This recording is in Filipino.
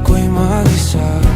ako'y mag-isa